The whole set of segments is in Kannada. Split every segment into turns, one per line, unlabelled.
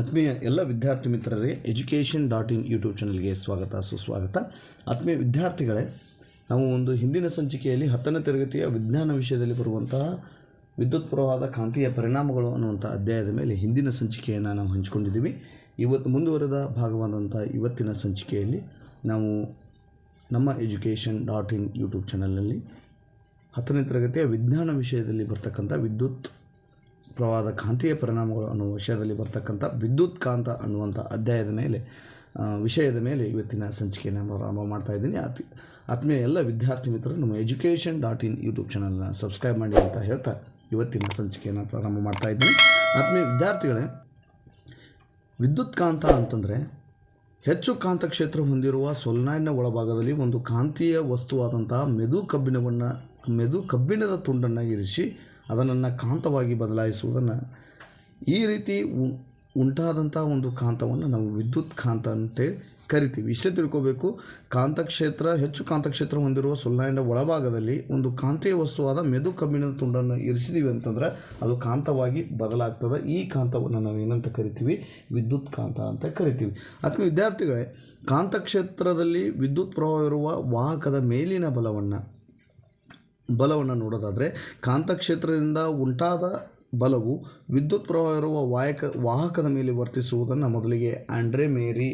ಆತ್ಮೀಯ ಎಲ್ಲ ವಿದ್ಯಾರ್ಥಿ ಮಿತ್ರರೇ ಎಜುಕೇಷನ್ ಡಾಟ್ ಇನ್ ಯೂಟ್ಯೂಬ್ ಚಾನಲ್ಗೆ ಸ್ವಾಗತ, ಸುಸ್ವಾಗತ. ಆತ್ಮೀಯ ವಿದ್ಯಾರ್ಥಿಗಳೇ, ನಾವು ಒಂದು ಹಿಂದಿನ ಸಂಚಿಕೆಯಲ್ಲಿ ಹತ್ತನೇ ತರಗತಿಯ ವಿಜ್ಞಾನ ವಿಷಯದಲ್ಲಿ ಬರುವಂತಹ ವಿದ್ಯುತ್ ಪ್ರವಾಹದ ಕಾಂತೀಯ ಪರಿಣಾಮಗಳು ಅನ್ನುವಂಥ ಅಧ್ಯಾಯದ ಮೇಲೆ ಹಿಂದಿನ ಸಂಚಿಕೆಯನ್ನು ನಾವು ಹಂಚಿಕೊಂಡಿದ್ದೀವಿ. ಇವತ್ತು ಮುಂದುವರೆದ ಭಾಗವಾದಂಥ ಇವತ್ತಿನ ಸಂಚಿಕೆಯಲ್ಲಿ ನಾವು ನಮ್ಮ ಎಜುಕೇಷನ್ ಡಾಟ್ ಇನ್ ಯೂಟ್ಯೂಬ್ ಚಾನಲ್ನಲ್ಲಿ ಹತ್ತನೇ ತರಗತಿಯ ವಿಜ್ಞಾನ ವಿಷಯದಲ್ಲಿ ಬರ್ತಕ್ಕಂಥ ವಿದ್ಯುತ್ ಪ್ರವಾಹದ ಕಾಂತೀಯ ಪರಿಣಾಮಗಳು ಅನ್ನುವ ವಿಷಯದಲ್ಲಿ ಬರ್ತಕ್ಕಂಥ ವಿದ್ಯುತ್ ಕಾಂತ ಅನ್ನುವಂಥ ಅಧ್ಯಾಯದ ಮೇಲೆ ವಿಷಯದ ಮೇಲೆ ಇವತ್ತಿನ ಸಂಚಿಕೆಯನ್ನು ಪ್ರಾರಂಭ ಮಾಡ್ತಾ ಇದ್ದೀನಿ. ಆತ್, ಆತ್ಮೀಯ ಎಲ್ಲ ವಿದ್ಯಾರ್ಥಿ ಮಿತ್ರರು, ನಮ್ಮ ಎಜುಕೇಷನ್ ಡಾಟ್ ಇನ್ ಯೂಟ್ಯೂಬ್ ಚಾನಲ್ನ ಸಬ್ಸ್ಕ್ರೈಬ್ ಮಾಡಿ ಅಂತ ಹೇಳ್ತಾ ಇವತ್ತಿನ ಸಂಚಿಕೆಯನ್ನು ಪ್ರಾರಂಭ ಮಾಡ್ತಾ ಇದ್ದೀನಿ. ಆತ್ಮೀಯ ವಿದ್ಯಾರ್ಥಿಗಳೇ, ವಿದ್ಯುತ್ ಕಾಂತ ಅಂತಂದರೆ ಹೆಚ್ಚು ಕಾಂತಕ್ಷೇತ್ರ ಹೊಂದಿರುವ ಸೊಲ್ನಾಯ್ನ ಒಳಭಾಗದಲ್ಲಿ ಒಂದು ಕಾಂತೀಯ ವಸ್ತುವಾದಂತಹ ಮೆದು ಕಬ್ಬಿಣವನ್ನು ಮೆದು ಕಬ್ಬಿಣದ ತುಂಡನ್ನು ಇರಿಸಿ ಅದನ್ನು ಕಾಂತವಾಗಿ ಬದಲಾಯಿಸುವುದನ್ನು ಈ ರೀತಿ ಉಂಟಾದಂಥ ಒಂದು ಕಾಂತವನ್ನು ನಾವು ವಿದ್ಯುತ್ ಕಾಂತ ಅಂತ ಕರಿತೀವಿ. ಇಷ್ಟೇ ತಿಳ್ಕೋಬೇಕು, ಕಾಂತಕ್ಷೇತ್ರ, ಹೆಚ್ಚು ಕಾಂತಕ್ಷೇತ್ರ ಹೊಂದಿರುವ ಸೊಲ್ನಾಯ್ಡ್ನ ಒಳಭಾಗದಲ್ಲಿ ಒಂದು ಕಾಂತೀಯ ವಸ್ತುವಾದ ಮೆದು ಕಬ್ಬಿಣದ ತುಂಡನ್ನು ಇರಿಸಿದೀವಿ ಅಂತಂದರೆ ಅದು ಕಾಂತವಾಗಿ ಬದಲಾಗ್ತದೆ. ಈ ಕಾಂತವನ್ನು ನಾವು ಏನಂತ ಕರಿತೀವಿ? ವಿದ್ಯುತ್ ಕಾಂತ ಅಂತ ಕರಿತೀವಿ. ಅಥವಾ ವಿದ್ಯಾರ್ಥಿಗಳೇ, ಕಾಂತಕ್ಷೇತ್ರದಲ್ಲಿ ವಿದ್ಯುತ್ ಪ್ರವಾಹ ಇರುವ ವಾಹಕದ ಮೇಲಿನ ಬಲವನ್ನು ಬಲವನ್ನು ನೋಡೋದಾದರೆ ಕಾಂತಕ್ಷೇತ್ರದಿಂದ ಉಂಟಾದ ಬಲವು ವಿದ್ಯುತ್ ಪ್ರವಾಹ ಇರುವ ವಾಯಕ, ವಾಹಕದ ಮೇಲೆ ವರ್ತಿಸುವುದನ್ನು ಮೊದಲಿಗೆ ಆಂಡ್ರೆ ಮೇರಿ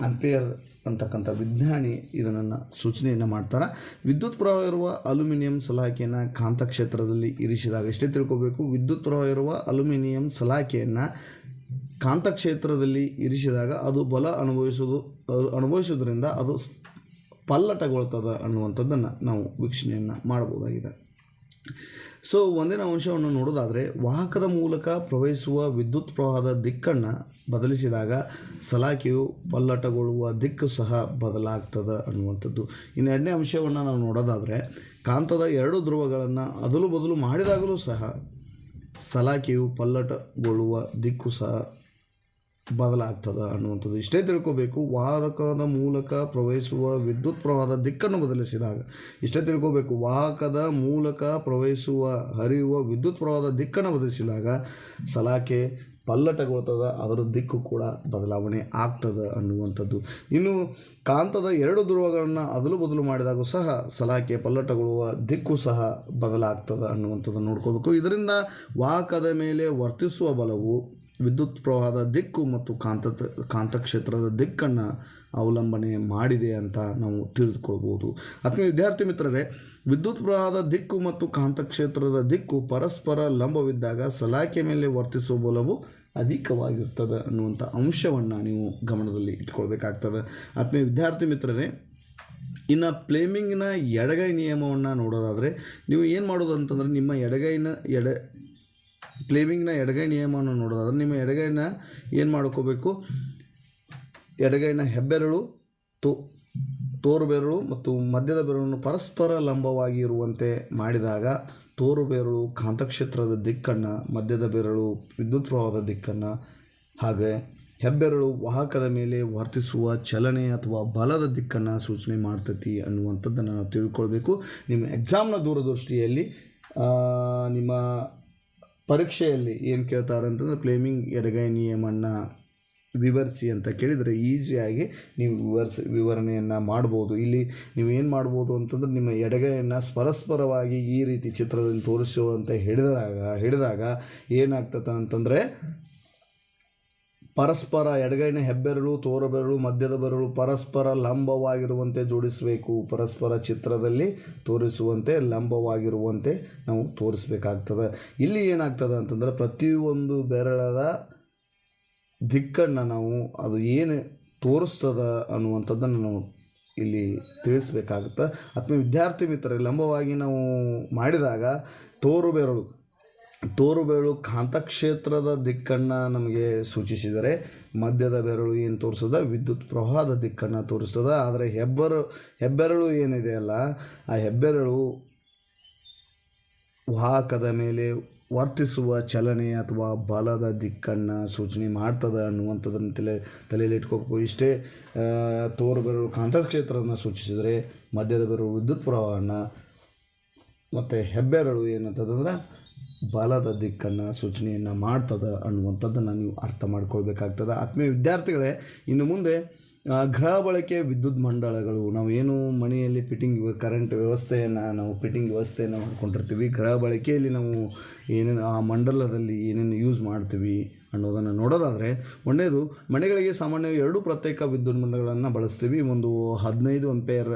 ಅಂಪೇರ್ ಅಂತಕ್ಕಂಥ ವಿಜ್ಞಾನಿ ಇದನ್ನು ಸೂಚನೆಯನ್ನು ಮಾಡ್ತಾರೆ. ವಿದ್ಯುತ್ ಪ್ರವಾಹ ಇರುವ ಅಲ್ಯೂಮಿನಿಯಂ ಸಲಾಕೆಯನ್ನು ಕಾಂತಕ್ಷೇತ್ರದಲ್ಲಿ ಇರಿಸಿದಾಗ ಎಷ್ಟೇ ತಿಳ್ಕೋಬೇಕು, ವಿದ್ಯುತ್ ಪ್ರವಾಹ ಇರುವ ಅಲ್ಯೂಮಿನಿಯಂ ಸಲಾಕೆಯನ್ನು ಕಾಂತಕ್ಷೇತ್ರದಲ್ಲಿ ಇರಿಸಿದಾಗ ಅದು ಬಲ ಅನುಭವಿಸುವುದು ಅನುಭವಿಸುವುದರಿಂದ ಅದು ಪಲ್ಲಟಗೊಳ್ತದೆ ಅನ್ನುವಂಥದ್ದನ್ನು ನಾವು ವೀಕ್ಷಣೆಯನ್ನು ಮಾಡಬಹುದಾಗಿದೆ. ಸೊ ಒಂದಿನ ಅಂಶವನ್ನು ನೋಡೋದಾದರೆ, ವಾಹಕದ ಮೂಲಕ ಪ್ರವಹಿಸುವ ವಿದ್ಯುತ್ ಪ್ರವಾಹದ ದಿಕ್ಕನ್ನು ಬದಲಿಸಿದಾಗ ಸಲಾಕೆಯು ಪಲ್ಲಟಗೊಳ್ಳುವ ದಿಕ್ಕು ಸಹ ಬದಲಾಗ್ತದೆ ಅನ್ನುವಂಥದ್ದು. ಇನ್ನು ಎರಡನೇ ಅಂಶವನ್ನು ನಾವು ನೋಡೋದಾದರೆ, ಕಾಂತದ ಎರಡು ಧ್ರುವಗಳನ್ನು ಅದಲು ಬದಲು ಮಾಡಿದಾಗಲೂ ಸಹ ಸಲಾಕೆಯು ಪಲ್ಲಟಗೊಳ್ಳುವ ದಿಕ್ಕು ಸಹ ಬದಲಾಗ್ತದೆ ಅನ್ನುವಂಥದ್ದು. ಇಷ್ಟೇ ತಿಳ್ಕೋಬೇಕು, ವಾಹಕದ ಮೂಲಕ ಪ್ರವಹಿಸುವ ವಿದ್ಯುತ್ ಪ್ರವಾಹದ ದಿಕ್ಕನ್ನು ಬದಲಿಸಿದಾಗ ಇಷ್ಟೇ ತಿಳ್ಕೋಬೇಕು, ವಾಹಕದ ಮೂಲಕ ಪ್ರವಹಿಸುವ ಹರಿಯುವ ವಿದ್ಯುತ್ ಪ್ರವಾಹದ ದಿಕ್ಕನ್ನು ಬದಲಿಸಿದಾಗ ಸಲಾಕೆ ಪಲ್ಲಟಗೊಳ್ತದ, ಅದರ ದಿಕ್ಕು ಕೂಡ ಬದಲಾವಣೆ ಆಗ್ತದೆ ಅನ್ನುವಂಥದ್ದು. ಇನ್ನು ಕಾಂತದ ಎರಡು ಧ್ರುವಗಳನ್ನು ಅದಲು ಬದಲು ಮಾಡಿದಾಗ ಸಹ ಸಲಾಕೆ ಪಲ್ಲಟಗೊಳ್ಳುವ ದಿಕ್ಕು ಸಹ ಬದಲಾಗ್ತದೆ ಅನ್ನುವಂಥದ್ದು ನೋಡ್ಕೋಬೇಕು. ಇದರಿಂದ ವಾಹಕದ ಮೇಲೆ ವರ್ತಿಸುವ ಬಲವು ವಿದ್ಯುತ್ ಪ್ರವಾಹದ ದಿಕ್ಕು ಮತ್ತು ಕಾಂತ ಕಾಂತಕ್ಷೇತ್ರದ ದಿಕ್ಕನ್ನು ಅವಲಂಬನೆ ಮಾಡಿದೆ ಅಂತ ನಾವು ತಿಳಿದುಕೊಳ್ಬೋದು ಅಥವಾ ವಿದ್ಯಾರ್ಥಿ ಮಿತ್ರರೇ, ವಿದ್ಯುತ್ ಪ್ರವಾಹದ ದಿಕ್ಕು ಮತ್ತು ಕಾಂತಕ್ಷೇತ್ರದ ದಿಕ್ಕು ಪರಸ್ಪರ ಲಂಬವಿದ್ದಾಗ ಸಲಾಕೆ ಮೇಲೆ ವರ್ತಿಸುವ ಬಲವು ಅಧಿಕವಾಗಿರ್ತದೆ ಅನ್ನುವಂಥ ಅಂಶವನ್ನು ನೀವು ಗಮನದಲ್ಲಿ ಇಟ್ಕೊಳ್ಬೇಕಾಗ್ತದೆ. ಆತ್ಮೀಯ ವಿದ್ಯಾರ್ಥಿ ಮಿತ್ರರೇ, ಇನ್ನು ಪ್ಲೇಮಿಂಗಿನ ಎಡಗೈ ನಿಯಮವನ್ನು ನೋಡೋದಾದರೆ, ನೀವು ಏನು ಮಾಡೋದು ಅಂತಂದರೆ ನಿಮ್ಮ ಎಡಗೈನ ಎಡ ಪ್ಲೇಮಿಂಗ್ನ ಎಡಗೈ ನಿಯಮವನ್ನು ನೋಡೋದಾದ್ರೆ ನಿಮ್ಮ ಎಡಗೈನ ಏನು ಮಾಡ್ಕೋಬೇಕು? ಎಡಗೈನ ಹೆಬ್ಬೆರಳು, ತೋ ತೋರು ಬೆರಳು ಮತ್ತು ಮಧ್ಯದ ಬೆರಳನ್ನು ಪರಸ್ಪರ ಲಂಬವಾಗಿ ಇರುವಂತೆ ಮಾಡಿದಾಗ ತೋರು ಬೆರಳು ಕಾಂತಕ್ಷೇತ್ರದ ದಿಕ್ಕನ್ನು, ಮಧ್ಯದ ಬೆರಳು ವಿದ್ಯುತ್ ಪ್ರವಾಹದ ದಿಕ್ಕನ್ನು, ಹಾಗೆ ಹೆಬ್ಬೆರಳು ವಾಹಕದ ಮೇಲೆ ವರ್ತಿಸುವ ಚಲನೆ ಅಥವಾ ಬಲದ ದಿಕ್ಕನ್ನು ಸೂಚನೆ ಮಾಡ್ತೈತಿ ಅನ್ನುವಂಥದ್ದನ್ನು ನಾವು ತಿಳ್ಕೊಳ್ಬೇಕು. ನಿಮ್ಮ ಎಕ್ಸಾಮ್ನ ದೂರದೃಷ್ಟಿಯಲ್ಲಿ ನಿಮ್ಮ ಪರೀಕ್ಷೆಯಲ್ಲಿ ಏನು ಕೇಳ್ತಾರೆ ಅಂತಂದರೆ ಫ್ಲೇಮಿಂಗ್, ಎಡಗೈ ನಿಯಮವನ್ನು ವಿವರಿಸಿ ಅಂತ ಕೇಳಿದರೆ ಈಸಿಯಾಗಿ ನೀವು ವಿವರಿಸಿ, ವಿವರಣೆಯನ್ನು ಮಾಡ್ಬೋದು. ಇಲ್ಲಿ ನೀವು ಏನು ಮಾಡ್ಬೋದು ಅಂತಂದ್ರೆ ನಿಮ್ಮ ಎಡಗೈಯನ್ನು ಪರಸ್ಪರವಾಗಿ ಈ ರೀತಿ ಚಿತ್ರದಲ್ಲಿ ತೋರಿಸುವಂತೆ ಹಿಡಿದಾಗ ಹಿಡಿದಾಗ ಏನಾಗ್ತದೆ ಅಂತಂದರೆ ಪರಸ್ಪರ ಎಡಗೈನ ಹೆಬ್ಬೆರಳು, ತೋರಬೆರಳು, ಮಧ್ಯದ ಬೆರಳು ಪರಸ್ಪರ ಲಂಬವಾಗಿರುವಂತೆ ಜೋಡಿಸಬೇಕು. ಪರಸ್ಪರ ಚಿತ್ರದಲ್ಲಿ ತೋರಿಸುವಂತೆ ಲಂಬವಾಗಿರುವಂತೆ ನಾವು ತೋರಿಸಬೇಕಾಗ್ತದೆ. ಇಲ್ಲಿ ಏನಾಗ್ತದೆ ಅಂತಂದರೆ ಪ್ರತಿಯೊಂದು ಬೆರಳದ ದಿಕ್ಕನ್ನು ನಾವು ಅದು ಏನು ತೋರಿಸ್ತದ ಅನ್ನುವಂಥದ್ದನ್ನು ನಾವು ಇಲ್ಲಿ ತಿಳಿಸ್ಬೇಕಾಗುತ್ತೆ. ಅಥವಾ ವಿದ್ಯಾರ್ಥಿ ಮಿತ್ರರೇ, ಲಂಬವಾಗಿ ನಾವು ಮಾಡಿದಾಗ ತೋರು ಬೆರಳು ತೋರು ಬೆರಳು ಕಾಂತಕ್ಷೇತ್ರದ ದಿಕ್ಕನ್ನು ನಮಗೆ ಸೂಚಿಸಿದರೆ ಮಧ್ಯದ ಬೆರಳು ಏನು ತೋರಿಸ್ತದ ವಿದ್ಯುತ್ ಪ್ರವಾಹದ ದಿಕ್ಕನ್ನು ತೋರಿಸ್ತದೆ. ಆದರೆ ಹೆಬ್ಬರು, ಹೆಬ್ಬೆರಳು ಏನಿದೆ ಅಲ್ಲ, ಆ ಹೆಬ್ಬೆರಳು ವಾಹಕದ ಮೇಲೆ ವರ್ತಿಸುವ ಚಲನೆ ಅಥವಾ ಬಲದ ದಿಕ್ಕನ್ನು ಸೂಚನೆ ಮಾಡ್ತದೆ ಅನ್ನುವಂಥದ್ದನ್ನು ತಲೆ, ತಲೆಯಲ್ಲಿ ಇಟ್ಕೋಬೇಕು. ಇಷ್ಟೇ ತೋರು ಬೆರಳು ಕಾಂತಕ್ಷೇತ್ರವನ್ನು ಸೂಚಿಸಿದರೆ ಮಧ್ಯದ ಬೆರಳು ವಿದ್ಯುತ್ ಪ್ರವಾಹನ, ಮತ್ತು ಹೆಬ್ಬೆರಳು ಏನಂತಂದ್ರೆ ಬಲದ ದಿಕ್ಕನ್ನು ಸೂಚನೆಯನ್ನು ಮಾಡ್ತದೆ ಅನ್ನುವಂಥದ್ದನ್ನು ನೀವು ಅರ್ಥ ಮಾಡ್ಕೊಳ್ಬೇಕಾಗ್ತದೆ. ಆತ್ಮೀಯ ವಿದ್ಯಾರ್ಥಿಗಳೇ, ಇನ್ನು ಮುಂದೆ ಗೃಹ ಬಳಕೆ ವಿದ್ಯುತ್ ಮಂಡಳಗಳು ನಾವು ಏನು ಮನೆಯಲ್ಲಿ ಫಿಟ್ಟಿಂಗ್ ಕರೆಂಟ್ ವ್ಯವಸ್ಥೆಯನ್ನು, ನಾವು ಫಿಟ್ಟಿಂಗ್ ವ್ಯವಸ್ಥೆಯನ್ನು ಮಾಡ್ಕೊಂಡಿರ್ತೀವಿ ಗೃಹ ಬಳಕೆಯಲ್ಲಿ ನಾವು ಏನೇನು, ಆ ಮಂಡಲದಲ್ಲಿ ಏನೇನು ಯೂಸ್ ಮಾಡ್ತೀವಿ ಅನ್ನೋದನ್ನು ನೋಡೋದಾದರೆ ಒಂದೇದು, ಮನೆಗಳಿಗೆ ಸಾಮಾನ್ಯವಾಗಿ ಎರಡು ಪ್ರತ್ಯೇಕ ವಿದ್ಯುತ್ ಮಂಡಲಗಳನ್ನು ಬಳಸ್ತೀವಿ. ಒಂದು ಹದಿನೈದು ಅಂಪೇರ್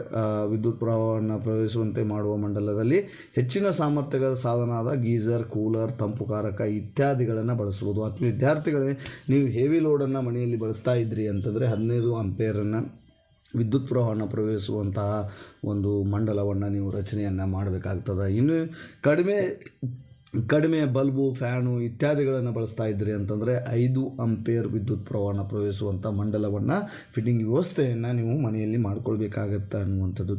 ವಿದ್ಯುತ್ ಪ್ರವಾಹವನ್ನು ಪ್ರವೇಶಿಸುವಂತೆ ಮಾಡುವ ಮಂಡಲದಲ್ಲಿ ಹೆಚ್ಚಿನ ಸಾಮರ್ಥ್ಯದ ಸಾಧನವಾದ ಗೀಸರ್, ಕೂಲರ್ ತಂಪುಕಾರಕ ಇತ್ಯಾದಿಗಳನ್ನು ಬಳಸ್ಬೋದು. ಅಥವಾ ವಿದ್ಯಾರ್ಥಿಗಳೇ, ನೀವು ಹೆವಿ ಲೋಡನ್ನು ಮನೆಯಲ್ಲಿ ಬಳಸ್ತಾ ಇದ್ರಿ ಅಂತಂದರೆ ಹದಿನೈದು ಅಂಪೇರನ್ನು ವಿದ್ಯುತ್ ಪ್ರವಾಹವನ್ನು ಪ್ರವೇಶಿಸುವಂತಹ ಒಂದು ಮಂಡಲವನ್ನು ನೀವು ರಚನೆಯನ್ನು ಮಾಡಬೇಕಾಗ್ತದೆ. ಇನ್ನು ಕಡಿಮೆ ಕಡಿಮೆ ಬಲ್ಬು, ಫ್ಯಾನು ಇತ್ಯಾದಿಗಳನ್ನು ಬಳಸ್ತಾ ಇದ್ರಿ ಅಂತಂದರೆ ಐದು ಅಂಪೇರ್ ವಿದ್ಯುತ್ ಪ್ರವಾಹನ ಪ್ರವೇಶಿಸುವಂಥ ಮಂಡಲವನ್ನು ಫಿಟ್ಟಿಂಗ್ ವ್ಯವಸ್ಥೆಯನ್ನು ನೀವು ಮನೆಯಲ್ಲಿ ಮಾಡ್ಕೊಳ್ಬೇಕಾಗತ್ತೆ ಅನ್ನುವಂಥದ್ದು.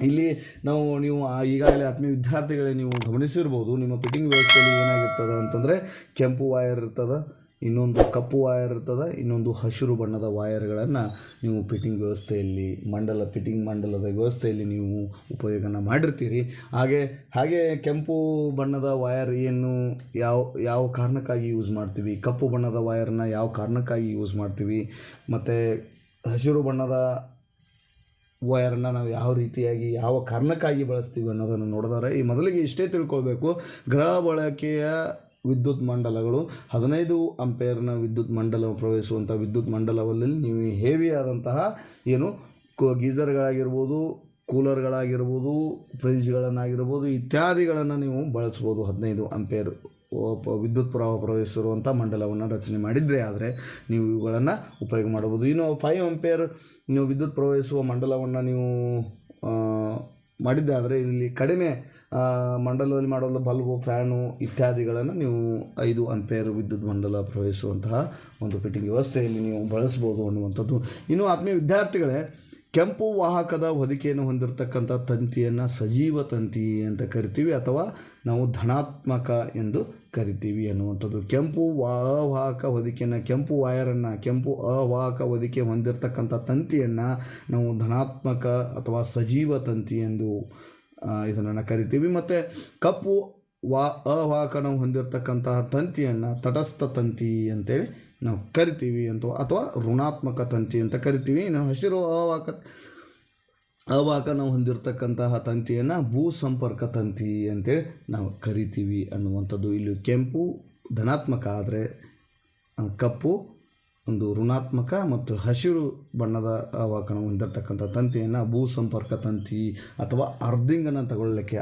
ಇಲ್ಲಿ ನಾವು, ನೀವು ಈಗಾಗಲೇ ಆತ್ಮೀಯ ವಿದ್ಯಾರ್ಥಿಗಳೇ ನೀವು ಗಮನಿಸಿರ್ಬೋದು, ನಿಮ್ಮ ಫಿಟ್ಟಿಂಗ್ ವ್ಯವಸ್ಥೆಯಲ್ಲಿ ಏನಾಗಿರ್ತದೆ ಅಂತಂದರೆ ಕೆಂಪು ವಾಯರ್ ಇರ್ತದೆ ಇನ್ನೊಂದು ಕಪ್ಪು ವಾಯರ್ ಇರ್ತದೆ, ಇನ್ನೊಂದು ಹಸಿರು ಬಣ್ಣದ ವಾಯರ್ಗಳನ್ನು ನೀವು ಫಿಟ್ಟಿಂಗ್ ವ್ಯವಸ್ಥೆಯಲ್ಲಿ, ಮಂಡಲ ಫಿಟ್ಟಿಂಗ್ ಮಂಡಲದ ವ್ಯವಸ್ಥೆಯಲ್ಲಿ ನೀವು ಉಪಯೋಗನ ಮಾಡಿರ್ತೀರಿ. ಹಾಗೆ ಹಾಗೆ ಕೆಂಪು ಬಣ್ಣದ ವಾಯರ್ ಏನು ಯಾವ ಯಾವ ಕಾರಣಕ್ಕಾಗಿ ಯೂಸ್ ಮಾಡ್ತೀವಿ? ಕಪ್ಪು ಬಣ್ಣದ ವಾಯರ್ನ ಯಾವ ಕಾರಣಕ್ಕಾಗಿ ಯೂಸ್ ಮಾಡ್ತೀವಿ? ಮತ್ತು ಹಸಿರು ಬಣ್ಣದ ವಯರನ್ನು ನಾವು ಯಾವ ರೀತಿಯಾಗಿ, ಯಾವ ಕಾರಣಕ್ಕಾಗಿ ಬಳಸ್ತೀವಿ ಅನ್ನೋದನ್ನು ನೋಡಿದರೆ ಈ ಮೊದಲಿಗೆ ಇಷ್ಟೇ ತಿಳ್ಕೊಳ್ಬೇಕು ಗ್ರಹ ಬಳಕೆಯ ವಿದ್ಯುತ್ ಮಂಡಲಗಳು. ಹದಿನೈದು ಅಂಪೇರ್ನ ವಿದ್ಯುತ್ ಮಂಡಲ ಪ್ರವೇಶಿಸುವಂಥ ವಿದ್ಯುತ್ ಮಂಡಲದಲ್ಲಿ ನೀವು ಹೇವಿ ಆದಂತಹ ಏನು ಕೋ, ಗೀಸರ್ಗಳಾಗಿರ್ಬೋದು ಕೂಲರ್ಗಳಾಗಿರ್ಬೋದು ಫ್ರಿಜ್ಗಳನ್ನಾಗಿರ್ಬೋದು ಇತ್ಯಾದಿಗಳನ್ನು ನೀವು ಬಳಸ್ಬೋದು ಹದಿನೈದು ಅಂಪೇರ್. ವಿದ್ಯುತ್ ಪ್ರವಾಹ ಪ್ರವೇಶಿಸಿರುವಂಥ ಮಂಡಲವನ್ನು ರಚನೆ ಮಾಡಿದರೆ ಆದರೆ ನೀವು ಇವುಗಳನ್ನು ಉಪಯೋಗ ಮಾಡಬಹುದು. ಇನ್ನು ಫೈವ್ ಅಂಪೇರ್ ನೀವು ವಿದ್ಯುತ್ ಪ್ರವಹಿಸುವ ಮಂಡಲವನ್ನು ನೀವು ಆ, ಮಾಡಿದ್ದೆ ಆದರೆ ಇಲ್ಲಿ ಕಡಿಮೆ ಮಂಡಲದಲ್ಲಿ ಮಾಡಲು ಬಲ್ಬು ಫ್ಯಾನು ಇತ್ಯಾದಿಗಳನ್ನು ನೀವು ಐದು ಅಂಪೇರ್ ವಿದ್ಯುತ್ ಮಂಡಲ ಪ್ರವೇಶಿಸುವಂತಹ ಒಂದು ಫಿಟ್ಟಿಂಗ್ ವ್ಯವಸ್ಥೆಯಲ್ಲಿ ನೀವು ಬಳಸ್ಬೋದು ಅನ್ನುವಂಥದ್ದು. ಇನ್ನು ಆತ್ಮೀಯ ವಿದ್ಯಾರ್ಥಿಗಳೇ ಕೆಂಪು ವಾಹಕದ ಹೊದಿಕೆಯನ್ನು ಹೊಂದಿರತಕ್ಕಂಥ ತಂತಿಯನ್ನು ಸಜೀವ ತಂತಿ ಅಂತ ಕರಿತೀವಿ ಅಥವಾ ನಾವು ಧನಾತ್ಮಕ ಎಂದು ಕರಿತೀವಿ ಅನ್ನುವಂಥದ್ದು. ಕೆಂಪು ಅವಾಹಕ ಹೊದಿಕೆಯನ್ನು ಕೆಂಪು ವಾಯರನ್ನು ಕೆಂಪು ಅವಾಹಕ ಹೊದಿಕೆ ಹೊಂದಿರತಕ್ಕಂಥ ತಂತಿಯನ್ನು ನಾವು ಧನಾತ್ಮಕ ಅಥವಾ ಸಜೀವ ತಂತಿ ಎಂದು ಇದನ್ನು ಕರಿತೀವಿ. ಮತ್ತು ಕಪ್ಪು ವಾ ಅವಾಹಕನ ಹೊಂದಿರತಕ್ಕಂತಹ ತಂತಿಯನ್ನು ತಟಸ್ಥ ತಂತಿ ಅಂತೇಳಿ ನಾವು ಕರಿತೀವಿ ಅಂತ ಅಥವಾ ಋಣಾತ್ಮಕ ತಂತಿ ಅಂತ ಕರಿತೀವಿ. ಇನ್ನು ಹಸಿರು ಅವಾಹಕ ಅವಾಹಕ ನಾವು ಹೊಂದಿರತಕ್ಕಂತಹ ತಂತಿಯನ್ನು ಭೂ ಸಂಪರ್ಕ ತಂತಿ ಅಂತೇಳಿ ನಾವು ಕರಿತೀವಿ ಅನ್ನುವಂಥದ್ದು. ಇಲ್ಲಿ ಕೆಂಪು ಧನಾತ್ಮಕ ಆದರೆ ಕಪ್ಪು ಒಂದು ಋಣಾತ್ಮಕ ಮತ್ತು ಹಸಿರು ಬಣ್ಣದ ಅವಾಕನ ಹೊಂದಿರತಕ್ಕಂಥ ತಂತಿಯನ್ನು ಭೂ ಸಂಪರ್ಕ ತಂತಿ ಅಥವಾ ಅರ್ಧಿಂಗನ್ನು ತಗೊಳ್ಳಲಿಕ್ಕೆ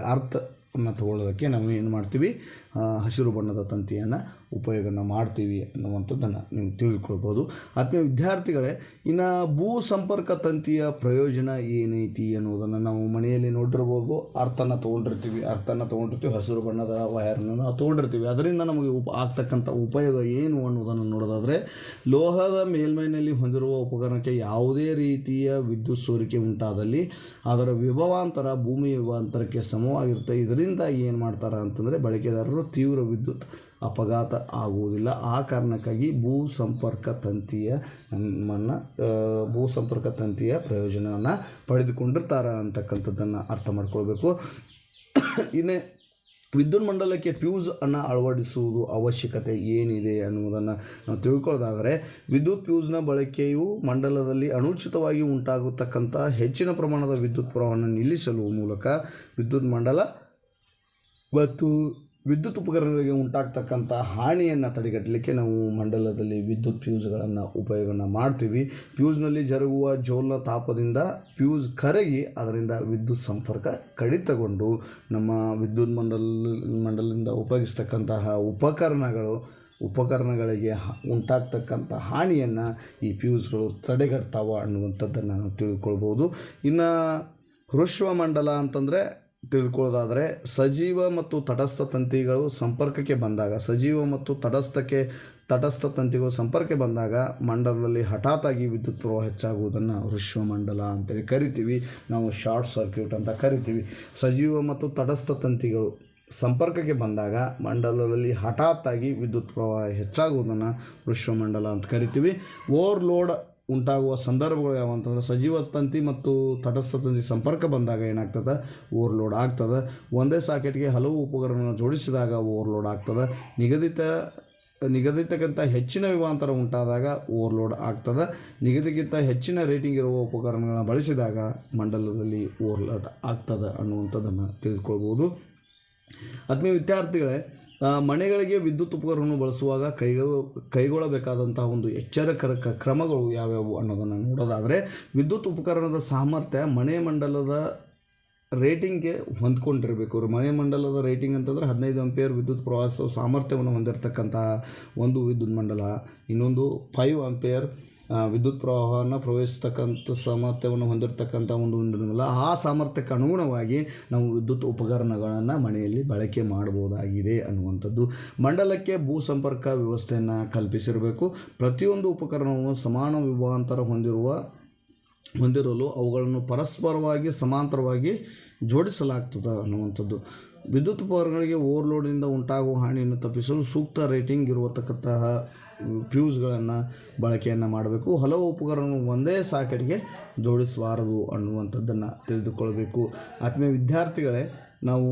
ಅರ್ಥವನ್ನು ತಗೊಳ್ಳೋದಕ್ಕೆ ನಾವು ಏನು ಮಾಡ್ತೀವಿ? ಹಸಿರು ಬಣ್ಣದ ತಂತಿಯನ್ನು ಉಪಯೋಗನ ಮಾಡ್ತೀವಿ ಅನ್ನುವಂಥದ್ದನ್ನು ನೀವು ತಿಳಿದುಕೊಳ್ಬೋದು ಆತ್ಮೀಯ ವಿದ್ಯಾರ್ಥಿಗಳೇ, ಇನ್ನು ಭೂ ಸಂಪರ್ಕ ತಂತಿಯ ಪ್ರಯೋಜನ ಏನೈತಿ ಅನ್ನೋದನ್ನು ನಾವು ಮನೆಯಲ್ಲಿ ನೋಡಿರ್ಬೋದು. ಅರ್ಥನ ತೊಗೊಂಡಿರ್ತೀವಿ. ಅರ್ಥನ ತೊಗೊಂಡಿರ್ತೀವಿ. ಹಸಿರು ಬಣ್ಣದ ವಯರ್ನ ನಾವು ತೊಗೊಂಡಿರ್ತೀವಿ. ಅದರಿಂದ ನಮಗೆ ಉಪ, ಆಗ್ತಕ್ಕಂಥ ಉಪಯೋಗ ಏನು ಅನ್ನೋದನ್ನು ನೋಡೋದಾದರೆ, ಲೋಹದ ಮೇಲ್ಮೈನಲ್ಲಿ ಹೊಂದಿರುವ ಉಪಕರಣಕ್ಕೆ ಯಾವುದೇ ರೀತಿಯ ವಿದ್ಯುತ್ ಸೋರಿಕೆ ಉಂಟಾದಲ್ಲಿ ಅದರ ವಿಭವಾಂತರ ಭೂಮಿ ವಿಭವಾಂತರಕ್ಕೆ ಸಮವಾಗಿರುತ್ತೆ. ಇದರಿಂದ ಏನು ಮಾಡ್ತಾರೆ ಅಂತಂದರೆ ಬಳಕೆದಾರರು ತೀವ್ರ ವಿದ್ಯುತ್ ಅಪಘಾತ ಆಗುವುದಿಲ್ಲ. ಆ ಕಾರಣಕ್ಕಾಗಿ ಭೂ ಸಂಪರ್ಕ ತಂತಿಯ ಮನ್ನು ಭೂ ಸಂಪರ್ಕ ತಂತಿಯ ಪ್ರಯೋಜನವನ್ನು ಪಡೆದುಕೊಂಡಿರ್ತಾರೆ ಅಂತಕ್ಕಂಥದ್ದನ್ನು ಅರ್ಥ ಮಾಡ್ಕೊಳ್ಬೇಕು. ಇನ್ನೇ ವಿದ್ಯುತ್ ಮಂಡಲಕ್ಕೆ ಫ್ಯೂಸ್ ಅನ್ನು ಅಳವಡಿಸುವುದು ಅವಶ್ಯಕತೆ ಏನಿದೆ ಅನ್ನುವುದನ್ನು ನಾವು ತಿಳ್ಕೊಳ್ಳೋದಾದರೆ ವಿದ್ಯುತ್ ಫ್ಯೂಸ್ನ ಬಳಕೆಯು ಮಂಡಲದಲ್ಲಿ ಅನುಚಿತವಾಗಿ ಉಂಟಾಗತಕ್ಕಂಥ ಹೆಚ್ಚಿನ ಪ್ರಮಾಣದ ವಿದ್ಯುತ್ ಪ್ರವಾಹವನ್ನು ನಿಲ್ಲಿಸಲು ಮೂಲಕ ವಿದ್ಯುತ್ ಮಂಡಲ ಮತ್ತು ವಿದ್ಯುತ್ ಉಪಕರಣಗಳಿಗೆ ಉಂಟಾಗ್ತಕ್ಕಂಥ ಹಾನಿಯನ್ನು ತಡೆಗಟ್ಟಲಿಕ್ಕೆ ನಾವು ಮಂಡಲದಲ್ಲಿ ವಿದ್ಯುತ್ ಫ್ಯೂಸ್ಗಳನ್ನು ಉಪಯೋಗವನ್ನು ಮಾಡ್ತೀವಿ. ಫ್ಯೂಸ್ನಲ್ಲಿ ಜರುಗುವ ಜೋಲ್ನ ತಾಪದಿಂದ ಫ್ಯೂಸ್ ಕರಗಿ ಅದರಿಂದ ವಿದ್ಯುತ್ ಸಂಪರ್ಕ ಕಡಿತಗೊಂಡು ನಮ್ಮ ವಿದ್ಯುತ್ ಮಂಡಲ, ಮಂಡಲದಿಂದ ಉಪಯೋಗಿಸ್ತಕ್ಕಂತಹ ಉಪಕರಣಗಳು, ಉಪಕರಣಗಳಿಗೆ ಉಂಟಾಗ್ತಕ್ಕಂಥ ಹಾನಿಯನ್ನು ಈ ಫ್ಯೂಸ್ಗಳು ತಡೆಗಟ್ತಾವ ಅನ್ನುವಂಥದ್ದನ್ನು ನಾವು ತಿಳ್ಕೊಳ್ಬೋದು. ಇನ್ನು ಹೃಶ್ವ ಮಂಡಲ ಅಂತಂದರೆ ತಿಳ್ಕೊಳ್ಳೋದಾದರೆ ಸಜೀವ ಮತ್ತು ತಟಸ್ಥ ತಂತಿಗಳು ಸಂಪರ್ಕಕ್ಕೆ ಬಂದಾಗ, ಸಜೀವ ಮತ್ತು ತಟಸ್ಥಕ್ಕೆ, ತಟಸ್ಥ ತಂತಿಗಳು ಸಂಪರ್ಕಕ್ಕೆ ಬಂದಾಗ ಮಂಡಲದಲ್ಲಿ ಹಠಾತ್ತಾಗಿ ವಿದ್ಯುತ್ ಪ್ರವಾಹ ಹೆಚ್ಚಾಗುವುದನ್ನು ಮಂಡಲ ಅಂತೇಳಿ ಕರಿತೀವಿ. ನಾವು ಶಾರ್ಟ್ ಸರ್ಕ್ಯೂಟ್ ಅಂತ ಕರಿತೀವಿ. ಸಜೀವ ಮತ್ತು ತಟಸ್ಥ ತಂತಿಗಳು ಸಂಪರ್ಕಕ್ಕೆ ಬಂದಾಗ ಮಂಡಲದಲ್ಲಿ ಹಠಾತ್ತಾಗಿ ವಿದ್ಯುತ್ ಪ್ರವಾಹ ಹೆಚ್ಚಾಗುವುದನ್ನು ಮಂಡಲ ಅಂತ ಕರಿತೀವಿ. ಓವರ್ಲೋಡ್ ಉಂಟಾಗುವ ಸಂದರ್ಭಗಳು ಯಾವ ಅಂತಂದ್ರೆ ಸಜೀವ ತಂತಿ ಮತ್ತು ತಟಸ್ಥ ತಂತಿ ಸಂಪರ್ಕ ಬಂದಾಗ ಏನಾಗ್ತದೆ? ಓವರ್ಲೋಡ್ ಆಗ್ತದೆ. ಒಂದೇ ಸಾಕೆಟ್ಗೆ ಹಲವು ಉಪಕರಣಗಳನ್ನು ಜೋಡಿಸಿದಾಗ ಓವರ್ಲೋಡ್ ಆಗ್ತದೆ. ನಿಗದಿತ, ನಿಗದಿತಕ್ಕಿಂತ ಹೆಚ್ಚಿನ ವಿವಾಂತರ ಉಂಟಾದಾಗ ಓವರ್ಲೋಡ್ ಆಗ್ತದೆ. ನಿಗದಿಗಿಂತ ಹೆಚ್ಚಿನ ರೇಟಿಂಗ್ ಇರುವ ಉಪಕರಣಗಳನ್ನು ಬಳಸಿದಾಗ ಮಂಡಲದಲ್ಲಿ ಓವರ್ಲೋಡ್ ಆಗ್ತದೆ ಅನ್ನುವಂಥದ್ದನ್ನು ತಿಳಿದುಕೊಳ್ಬೋದು. ಆತ್ಮೀಯ ವಿದ್ಯಾರ್ಥಿಗಳೇ ಮನೆಗಳಿಗೆ ವಿದ್ಯುತ್ ಉಪಕರಣವನ್ನು ಬಳಸುವಾಗ ಕೈಗೊ ಕೈಗೊಳ್ಳಬೇಕಾದಂತಹ ಒಂದು ಎಚ್ಚರಿಕರ ಕ್ರಮಗಳು ಯಾವ್ಯಾವು ಅನ್ನೋದನ್ನು ನೋಡೋದಾದರೆ, ವಿದ್ಯುತ್ ಉಪಕರಣದ ಸಾಮರ್ಥ್ಯ ಮನೆ ಮಂಡಲದ ರೇಟಿಂಗ್ಗೆ ಹೊಂದ್ಕೊಂಡಿರಬೇಕು. ಮನೆ ಮಂಡಲದ ರೇಟಿಂಗ್ ಅಂತಂದರೆ ಹದಿನೈದು ಅಂಪೇರ್ ವಿದ್ಯುತ್ ಪ್ರವಾಸ ಸಾಮರ್ಥ್ಯವನ್ನು ಹೊಂದಿರತಕ್ಕಂತಹ ಒಂದು ವಿದ್ಯುತ್ ಮಂಡಲ, ಇನ್ನೊಂದು ಫೈವ್ ಅಂಪೇರ್ ವಿದ್ಯುತ್ ಪ್ರವಾಹವನ್ನು ಪ್ರವೇಶಿಸ್ತಕ್ಕಂಥ ಸಾಮರ್ಥ್ಯವನ್ನು ಹೊಂದಿರತಕ್ಕಂಥ ಒಂದು ಮಂಡಲ ಆ ಸಾಮರ್ಥ್ಯಕ್ಕೆ ಅನುಗುಣವಾಗಿ ನಾವು ವಿದ್ಯುತ್ ಉಪಕರಣಗಳನ್ನು ಮನೆಯಲ್ಲಿ ಬಳಕೆ ಮಾಡಬಹುದಾಗಿದೆ ಅನ್ನುವಂಥದ್ದು. ಮಂಡಲಕ್ಕೆ ಭೂ ಸಂಪರ್ಕ ವ್ಯವಸ್ಥೆಯನ್ನು ಕಲ್ಪಿಸಿರಬೇಕು. ಪ್ರತಿಯೊಂದು ಉಪಕರಣವು ಸಮಾನ ವಿಭಾಂತರ ಹೊಂದಿರುವ, ಹೊಂದಿರಲು ಅವುಗಳನ್ನು ಪರಸ್ಪರವಾಗಿ ಸಮಾಂತರವಾಗಿ ಜೋಡಿಸಲಾಗ್ತದೆ ಅನ್ನುವಂಥದ್ದು. ವಿದ್ಯುತ್ ಉಪಕರಣಗಳಿಗೆ ಓವರ್ಲೋಡಿನಿಂದ ಉಂಟಾಗುವ ಹಾನಿಯನ್ನು ತಪ್ಪಿಸಲು ಸೂಕ್ತ ರೇಟಿಂಗ್ ಇರತಕ್ಕಂತಹ ಫ್ಯೂಸ್ಗಳನ್ನು ಬಳಕೆಯನ್ನು ಮಾಡಬೇಕು. ಹಲವು ಉಪಕರಣಗಳು ಒಂದೇ ಸಾಕೆಟ್ಗೆ ಜೋಡಿಸಬಾರದು ಅನ್ನುವಂಥದ್ದನ್ನು ತಿಳಿದುಕೊಳ್ಬೇಕು. ಆತ್ಮೀಯ ವಿದ್ಯಾರ್ಥಿಗಳೇ ನಾವು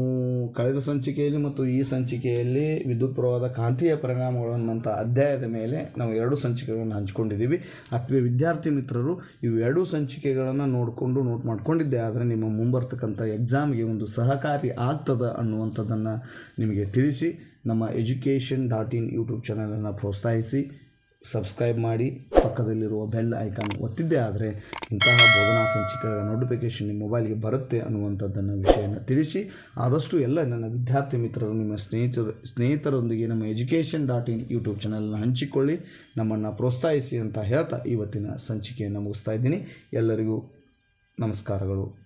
ಕಳೆದ ಸಂಚಿಕೆಯಲ್ಲಿ ಮತ್ತು ಈ ಸಂಚಿಕೆಯಲ್ಲಿ ವಿದ್ಯುತ್ ಪ್ರವಾಹದ ಕಾಂತೀಯ ಪರಿಣಾಮಗಳು ಅನ್ನುವಂಥ ಅಧ್ಯಾಯದ ಮೇಲೆ ನಾವು ಎರಡು ಸಂಚಿಕೆಗಳನ್ನು ಹಂಚ್ಕೊಂಡಿದ್ದೀವಿ. ಅಥವಾ ವಿದ್ಯಾರ್ಥಿ ಮಿತ್ರರು ಇವೆರಡೂ ಸಂಚಿಕೆಗಳನ್ನು ನೋಡಿಕೊಂಡು ನೋಟ್ ಮಾಡ್ಕೊಂಡಿದ್ದೆ. ಆದರೆ ನಿಮ್ಮ ಮುಂಬರ್ತಕ್ಕಂಥ ಎಕ್ಸಾಮ್ಗೆ ಒಂದು ಸಹಕಾರಿ ಆಗ್ತದೆ ಅನ್ನುವಂಥದ್ದನ್ನು ನಿಮಗೆ ತಿಳಿಸಿ, ನಮ್ಮ ಎಜುಕೇಷನ್ ಡಾಟ್ ಇನ್ ಯೂಟ್ಯೂಬ್ ಚಾನಲನ್ನು ಪ್ರೋತ್ಸಾಹಿಸಿ. ಸಬ್ಸ್ಕ್ರೈಬ್ ಮಾಡಿ ಪಕ್ಕದಲ್ಲಿರುವ ಬೆಲ್ ಐಕಾನ್ ಒತ್ತಿದ್ದೇ ಆದರೆ ಇಂತಹ ಬೋಧನಾ ಸಂಚಿಕೆಗಳ ನೋಟಿಫಿಕೇಶನ್ ನಿಮ್ಮ ಮೊಬೈಲ್ಗೆ ಬರುತ್ತೆ ಅನ್ನುವಂಥದ್ದನ್ನು ವಿಷಯನ ತಿಳಿಸಿ. ಆದಷ್ಟು ಎಲ್ಲ ನನ್ನ ವಿದ್ಯಾರ್ಥಿ ಮಿತ್ರರು, ನಿಮ್ಮ ಸ್ನೇಹಿತರ, ಸ್ನೇಹಿತರೊಂದಿಗೆ ನಮ್ಮ ಎಜುಕೇಷನ್ ಡಾಟ್ ಇನ್ ಯೂಟ್ಯೂಬ್ ಚಾನಲ್ನ ಹಂಚಿಕೊಳ್ಳಿ. ನಮ್ಮನ್ನು ಪ್ರೋತ್ಸಾಹಿಸಿ ಅಂತ ಹೇಳ್ತಾ ಇವತ್ತಿನ ಸಂಚಿಕೆಯನ್ನು ಮುಗಿಸ್ತಾ ಇದ್ದೀನಿ. ಎಲ್ಲರಿಗೂ ನಮಸ್ಕಾರಗಳು.